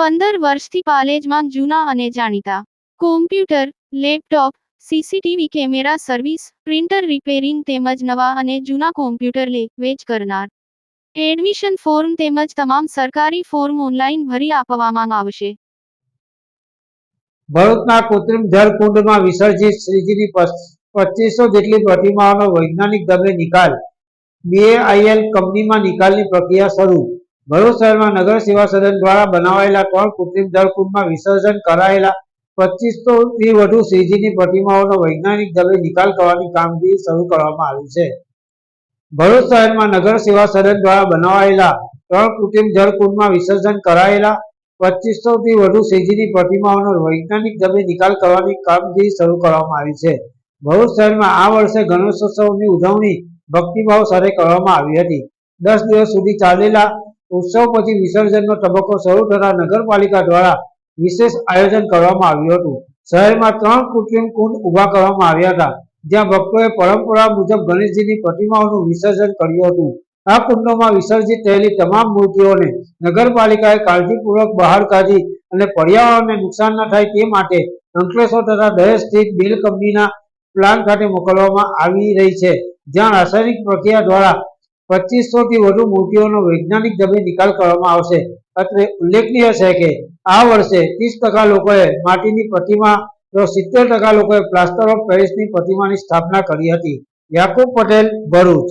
પંદર વર્ષથી પાલેજમાં જૂના અને જાણીતા. Computer laptop CCTV camera service printer repairing તેમજ નવા અને જૂના કોમ્પ્યુટર લે, વેચ કરનાર. એડમિશન ફોર્મ તેમજ તમામ સરકારી ફોર્મ ઓનલાઈન ભરી આપવામાં આવશે. ભરૂચના કૃત્રિમ જળકુંડમાં વિસર્જિત શ્રીજીની પચીસો જેટલી પ્રતિમાઓનો વૈજ્ઞાનિક દરે નિકાલ. બીએઆઈએલ કંપનીમાં નિકાલની પ્રક્રિયા શરૂ. ભરૂચ શહેરમાં નગર સેવા સદન દ્વારા બનાવાયેલા ત્રણ કૃત્રિમ જળકુંડમાં વિસર્જન કરાયેલા પચીસો થી વધુ શ્રીજીની પ્રતિમાઓનો વૈજ્ઞાનિક ઢબે નિકાલ કરવાની કામગીરી શરૂ કરવામાં આવી છે. ભરૂચ શહેરમાં નગર સેવા સદન દ્વારા બનાવાયેલા ત્રણ કૃત્રિમ જળકુંડમાં વિસર્જન કરાયેલા પચીસો થી વધુ શ્રીજીની પ્રતિમાઓનો વૈજ્ઞાનિક ઢબે નિકાલ કરવાની કામગીરી શરૂ કરવામાં આવી છે. ભરૂચ શહેરમાં આ વર્ષે ગણેશોત્સવની ઉજવણી ભક્તિભાવ સાથે કરવામાં આવી હતી. દસ દિવસ સુધી ચાલેલા ઉત્સવ પછી વિસર્જનનો તબક્કો શરૂ થતા નગરપાલિકા દ્વારા વિશેષ આયોજન કરવામાં આવ્યું હતું. શહેરમાં ત્રણ કૃત્રિમ કુંડ ઊભા કરવામાં આવ્યા હતા, જ્યાં ભક્તોએ પરંપરા મુજબ ગણેશજીની પ્રતિમાઓનું વિસર્જન કર્યું હતું. આ કુંડોમાં વિસર્જિત થયેલી તમામ મૂર્તિઓને નગરપાલિકાએ કાળજીપૂર્વક બહાર કાઢી અને પર્યાવરણને નુકસાન ન થાય તે માટે અંકલેશ્વર તથા દહેજ સ્થિત બિલ કંપનીના પ્લાન્ટ ખાતે મોકલવામાં આવી રહી છે, જ્યાં રાસાયણિક પ્રક્રિયા દ્વારા પચીસો થી વધુ મૂર્તિઓનો વૈજ્ઞાનિક ઢબે નિકાલ કરવામાં આવશે. અત્રે ઉલ્લેખનીય છે કે આ વર્ષે ત્રીસ ટકા લોકોએ માટીની પ્રતિમા, તો સિત્તેર ટકા લોકોએ પ્લાસ્ટર ઓફ પેરિસની પ્રતિમાની સ્થાપના કરી હતી. યાકુબ પટેલ ભરૂચ.